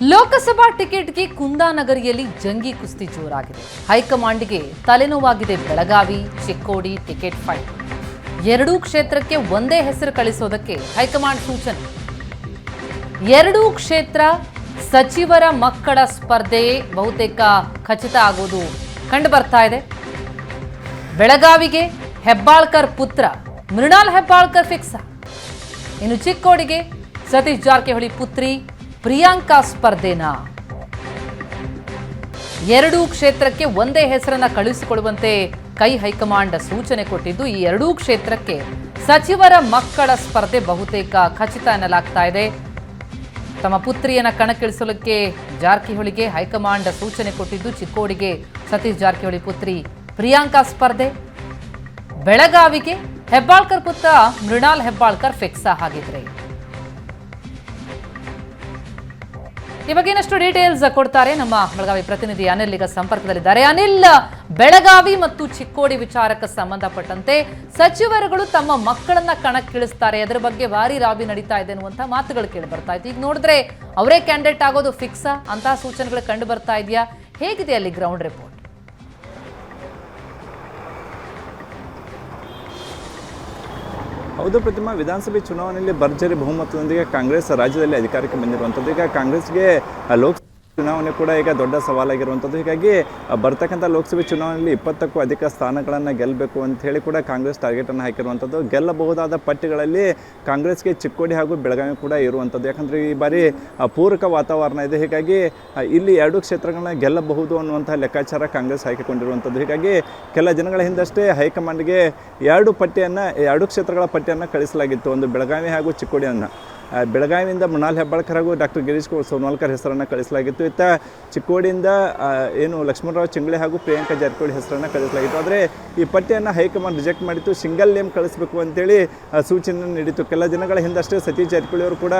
ಲೋಕಸಭಾ ಟಿಕೆಟ್ಗೆ ಕುಂದಾನಗರಿಯಲ್ಲಿ ಜಂಗಿ ಕುಸ್ತಿ ಜೋರಾಗಿದೆ. ಹೈಕಮಾಂಡ್ಗೆ ತಲೆನೋವಾಗಿದೆ ಬೆಳಗಾವಿ, ಚಿಕ್ಕೋಡಿ ಟಿಕೆಟ್ ಫೈಟ್ ಎರಡೂ ಕ್ಷೇತ್ರಕ್ಕೆ ಒಂದೇ ಹೆಸರು ಕಳಿಸೋದಕ್ಕೆ ಹೈಕಮಾಂಡ್ ಸೂಚನೆ. ಎರಡೂ ಕ್ಷೇತ್ರ ಸಚಿವರ ಮಕ್ಕಳ ಸ್ಪರ್ಧೆ ಬಹುತೇಕ ಖಚಿತ ಆಗೋದು ಕಂಡು ಬರ್ತಾ ಇದೆ. ಬೆಳಗಾವಿಗೆ ಹೆಬ್ಬಾಳ್ಕರ್ ಪುತ್ರ, ಮೃಣಾಲ್ ಹೆಬ್ಬಾಳ್ಕರ್ ಫಿಕ್ಸ್. ಇನ್ನು ಚಿಕ್ಕೋಡಿಗೆ ಸತೀಶ್ ಜಾರಕಿಹೊಳಿ ಪುತ್ರಿ ಪ್ರಿಯಾಂಕಾ ಸ್ಪರ್ಧೆನಾ? ಎರಡೂ ಕ್ಷೇತ್ರಕ್ಕೆ ಒಂದೇ ಹೆಸರನ್ನ ಕಳುಹಿಸಿಕೊಡುವಂತೆ ಕೈ ಹೈಕಮಾಂಡ್ ಸೂಚನೆ ಕೊಟ್ಟಿದ್ದು, ಈ ಎರಡೂ ಕ್ಷೇತ್ರಕ್ಕೆ ಸಚಿವರ ಮಕ್ಕಳ ಸ್ಪರ್ಧೆ ಬಹುತೇಕ ಖಚಿತ ಎನ್ನಲಾಗ್ತಾ ಇದೆ. ತಮ್ಮ ಪುತ್ರಿಯನ್ನ ಕಣಕ್ಕಿಳಿಸಲಿಕ್ಕೆ ಜಾರಕಿಹೊಳಿಗೆ ಹೈಕಮಾಂಡ್ ಸೂಚನೆ ಕೊಟ್ಟಿದ್ದು, ಚಿಕ್ಕೋಡಿಗೆ ಸತೀಶ್ ಜಾರಕಿಹೊಳಿ ಪುತ್ರಿ ಪ್ರಿಯಾಂಕಾ ಸ್ಪರ್ಧೆ. ಬೆಳಗಾವಿಗೆ ಹೆಬ್ಬಾಳ್ಕರ್ ಪುತ್ರ ಮೃಣಾಲ್ ಹೆಬ್ಬಾಳ್ಕರ್ ಫಿಕ್ಸ್ ಹಾಗಿದ್ರೆ ಈ ಬಗ್ಗೆ ಇನ್ನಷ್ಟು ಡೀಟೇಲ್ಸ್ ಕೊಡ್ತಾರೆ ನಮ್ಮ ಬೆಳಗಾವಿ ಪ್ರತಿನಿಧಿ ಅನಿಲ್ ಈಗ ಸಂಪರ್ಕದಲ್ಲಿದ್ದಾರೆ. ಅನಿಲ್, ಬೆಳಗಾವಿ ಮತ್ತು ಚಿಕ್ಕೋಡಿ ವಿಚಾರಕ್ಕೆ ಸಂಬಂಧಪಟ್ಟಂತೆ ಸಚಿವರುಗಳು ತಮ್ಮ ಮಕ್ಕಳನ್ನ ಕಣಕ್ಕಿಳಿಸ್ತಾರೆ. ಅದರ ಬಗ್ಗೆ ಭಾರಿ ರಾಬಿ ನಡೀತಾ ಇದೆ ಅನ್ನುವಂಥ ಮಾತುಗಳು ಕೇಳಿ ಬರ್ತಾ ಇತ್ತು. ಈಗ ನೋಡಿದ್ರೆ ಅವರೇ ಕ್ಯಾಂಡಿಡೇಟ್ ಆಗೋದು ಫಿಕ್ಸ್ ಅಂತಹ ಸೂಚನೆಗಳು ಕಂಡು ಬರ್ತಾ ಇದೆಯಾ? ಹೇಗಿದೆ ಅಲ್ಲಿ ಗ್ರೌಂಡ್ ರಿಪೋರ್ಟ್ ಹೌದು ಪ್ರತಿಮಾ ವಿಧಾನಸಭೆ ಚುನಾವಣೆಯಲ್ಲಿ ಭರ್ಜರಿ ಬಹುಮತದೊಂದಿಗೆ ಕಾಂಗ್ರೆಸ್ ರಾಜ್ಯದಲ್ಲಿ ಅಧಿಕಾರಕ್ಕೆ ಬಂದಿರುವಂಥದ್ದು. ಈಗ ಕಾಂಗ್ರೆಸ್ಗೆ ಲೋಕಸಭೆ ಚುನಾವಣೆ ಕೂಡ ಈಗ ದೊಡ್ಡ ಸವಾಲಾಗಿರುವಂಥದ್ದು. ಹೀಗಾಗಿ ಬರ್ತಕ್ಕಂಥ ಲೋಕಸಭೆ ಚುನಾವಣೆಯಲ್ಲಿ ಇಪ್ಪತ್ತಕ್ಕೂ ಅಧಿಕ ಸ್ಥಾನಗಳನ್ನು ಗೆಲ್ಲಬೇಕು ಅಂತ ಹೇಳಿ ಕೂಡ ಕಾಂಗ್ರೆಸ್ ಟಾರ್ಗೆಟನ್ನು ಹಾಕಿರುವಂಥದ್ದು. ಗೆಲ್ಲಬಹುದಾದ ಪಟ್ಟಿಗಳಲ್ಲಿ ಕಾಂಗ್ರೆಸ್ಗೆ ಚಿಕ್ಕೋಡಿ ಹಾಗೂ ಬೆಳಗಾವಿ ಕೂಡ ಇರುವಂಥದ್ದು. ಯಾಕಂದರೆ ಈ ಬಾರಿ ಪೂರಕ ವಾತಾವರಣ ಇದೆ. ಹೀಗಾಗಿ ಇಲ್ಲಿ ಎರಡು ಕ್ಷೇತ್ರಗಳನ್ನ ಗೆಲ್ಲಬಹುದು ಅನ್ನುವಂಥ ಲೆಕ್ಕಾಚಾರ ಕಾಂಗ್ರೆಸ್ ಹಾಕಿಕೊಂಡಿರುವಂಥದ್ದು. ಹೀಗಾಗಿ, ಕೆಲ ದಿನಗಳ ಹಿಂದಷ್ಟೇ ಹೈಕಮಾಂಡ್ಗೆ ಎರಡು ಪಟ್ಟಿಯನ್ನು, ಎರಡು ಕ್ಷೇತ್ರಗಳ ಪಟ್ಟಿಯನ್ನು ಕಳಿಸಲಾಗಿತ್ತು. ಒಂದು ಬೆಳಗಾವಿ ಹಾಗೂ ಚಿಕ್ಕೋಡಿಯನ್ನು. ಬೆಳಗಾವಿಯಿಂದ ಮೃಣಾಲ್ ಹೆಬ್ಬಾಳ್ಕರ್ ಹಾಗೂ ಡಾಕ್ಟರ್ ಗಿರೀಶ್ ಕೋರ್ ಸೋನಾಲ್ಕರ್ ಹೆಸರನ್ನು ಕಳಿಸಲಾಗಿತ್ತು. ಇತ್ತ ಚಿಕ್ಕೋಡಿಯಿಂದ ಏನು ಲಕ್ಷ್ಮಣರಾವ್ ಚಿಂಗ್ಳೆ ಹಾಗೂ ಪ್ರಿಯಾಂಕಾ ಜಾರಕಿಹೊಳಿ ಹೆಸರನ್ನು ಕಳಿಸಲಾಗಿತ್ತು. ಆದರೆ ಈ ಪಟ್ಟಿಯನ್ನು ಹೈಕಮಾಂಡ್ ರಿಜೆಕ್ಟ್ ಮಾಡಿತ್ತು. ಸಿಂಗಲ್ ನೇಮ್ ಕಳಿಸಬೇಕು ಅಂತೇಳಿ ಸೂಚನೆ ನೀಡಿತ್ತು. ಕೆಲ ದಿನಗಳ ಹಿಂದಷ್ಟೇ ಸತೀಶ್ ಜಾರಕಿಹೊಳಿ ಅವರು ಕೂಡ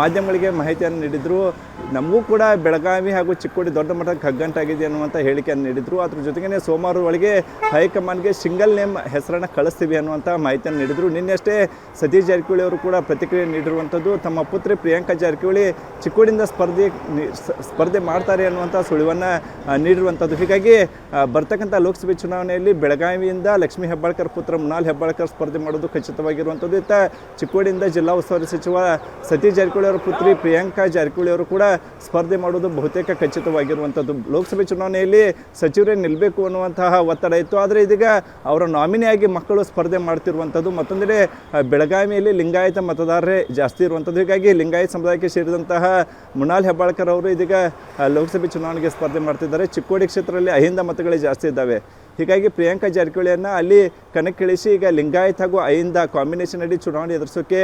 ಮಾಧ್ಯಮಗಳಿಗೆ ಮಾಹಿತಿಯನ್ನು ನೀಡಿದರು. ನಮಗೂ ಕೂಡ ಬೆಳಗಾವಿ ಹಾಗೂ ಚಿಕ್ಕೋಡಿ ದೊಡ್ಡ ಮಟ್ಟದ ಹಗ್ಗಂಟಾಗಿದೆ ಅನ್ನುವಂಥ ಹೇಳಿಕೆಯನ್ನು ನೀಡಿದರು. ಅದ್ರ ಜೊತೆಗೇ ಸೋಮವಾರ ಒಳಗೆ ಹೈಕಮಾಂಡ್ಗೆ ಸಿಂಗಲ್ ನೇಮ್ ಹೆಸರನ್ನು ಕಳಿಸ್ತೀವಿ ಅನ್ನುವಂಥ ಮಾಹಿತಿಯನ್ನು ನೀಡಿದರು. ನಿನ್ನೆಷ್ಟೇ ಸತೀಶ್ ಜಾರಕಿಹೊಳಿ ಅವರು ಕೂಡ ಪ್ರತಿಕ್ರಿಯೆ ನೀಡಿರುವಂಥದ್ದು ತಮ್ಮ ಪುತ್ರಿ ಪ್ರಿಯಾಂಕಾ ಜಾರಕಿಹೊಳಿ ಚಿಕ್ಕೋಡಿಂದ ಸ್ಪರ್ಧೆ ಸ್ಪರ್ಧೆ ಮಾಡ್ತಾರೆ ಅನ್ನುವಂಥ ಸುಳಿವನ್ನು ನೀಡಿರುವಂಥದ್ದು. ಹೀಗಾಗಿ ಬರ್ತಕ್ಕಂಥ ಲೋಕಸಭೆ ಚುನಾವಣೆಯಲ್ಲಿ ಬೆಳಗಾವಿಯಿಂದ ಲಕ್ಷ್ಮೀ ಹೆಬ್ಬಾಳ್ಕರ್ ಪುತ್ರ ಮುನಾಲ್ ಹೆಬ್ಬಾಳ್ಕರ್ ಸ್ಪರ್ಧೆ ಮಾಡೋದು ಖಚಿತವಾಗಿರುವಂಥದ್ದು. ಇತ್ತ ಚಿಕ್ಕೋಡಿಯಿಂದ ಜಿಲ್ಲಾ ಉಸ್ತುವಾರಿ ಸಚಿವ ಸತೀಶ್ ಜಾರಕಿಹೊಳಿ ಅವರ ಪುತ್ರಿ ಪ್ರಿಯಾಂಕಾ ಜಾರಕಿಹೊಳಿ ಅವರು ಕೂಡ ಸ್ಪರ್ಧೆ ಮಾಡೋದು ಬಹುತೇಕ ಖಚಿತವಾಗಿರುವಂಥದ್ದು. ಲೋಕಸಭೆ ಚುನಾವಣೆಯಲ್ಲಿ ಸಚಿವರೇ ನಿಲ್ಲಬೇಕು ಅನ್ನುವಂತಹ ಒತ್ತಡ ಇತ್ತು. ಆದರೆ ಇದೀಗ ಅವರ ನಾಮಿನಿಯಾಗಿ ಮಕ್ಕಳು ಸ್ಪರ್ಧೆ ಮಾಡ್ತಿರುವಂಥದ್ದು. ಮತ್ತೊಂದೆಡೆ ಬೆಳಗಾವಿಯಲ್ಲಿ ಲಿಂಗಾಯತ ಮತದಾರರೇ ಜಾಸ್ತಿ ಇರುವಂಥದ್ದು. ಹೀಗಾಗಿ ಲಿಂಗಾಯತ ಸಮುದಾಯಕ್ಕೆ ಸೇರಿದಂತಹ ಮೃಣಾಲ್ ಹೆಬ್ಬಾಳ್ಕರ್ ಅವರು ಇದೀಗ ಲೋಕಸಭೆ ಚುನಾವಣೆಗೆ ಸ್ಪರ್ಧೆ ಮಾಡ್ತಿದ್ದಾರೆ. ಚಿಕ್ಕೋಡಿ ಕ್ಷೇತ್ರದಲ್ಲಿ ಅಹಿಂದ ಮತಗಳೇ ಜಾಸ್ತಿ ಇದ್ದಾವೆ. ಹೀಗಾಗಿ ಪ್ರಿಯಾಂಕಾ ಜಾರಕಿಹೊಳಿಯನ್ನು ಅಲ್ಲಿ ಕಣಕ್ಕಿಳಿಸಿ ಈಗ ಲಿಂಗಾಯತ್ ಹಾಗೂ ಅಹಿಂದ ಕಾಂಬಿನೇಷನ್ ಅಡಿ ಚುನಾವಣೆ ಎದುರಿಸೋಕೆ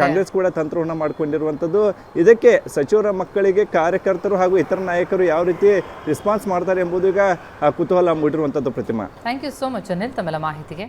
ಕಾಂಗ್ರೆಸ್ ಕೂಡ ತಂತ್ರವನ್ನು ಮಾಡಿಕೊಂಡಿರುವಂಥದ್ದು. ಇದಕ್ಕೆ ಸಚಿವರ ಮಕ್ಕಳಿಗೆ ಕಾರ್ಯಕರ್ತರು ಹಾಗೂ ಇತರ ನಾಯಕರು ಯಾವ ರೀತಿ ರೆಸ್ಪಾನ್ಸ್ ಮಾಡ್ತಾರೆ ಎಂಬುದು ಈಗ ಕುತೂಹಲ ಮೂಡಿರುವಂಥದ್ದು Pratima. Thank you so much Anil ತಮ್ಮೆಲ್ಲ ಮಾಹಿತಿಗೆ.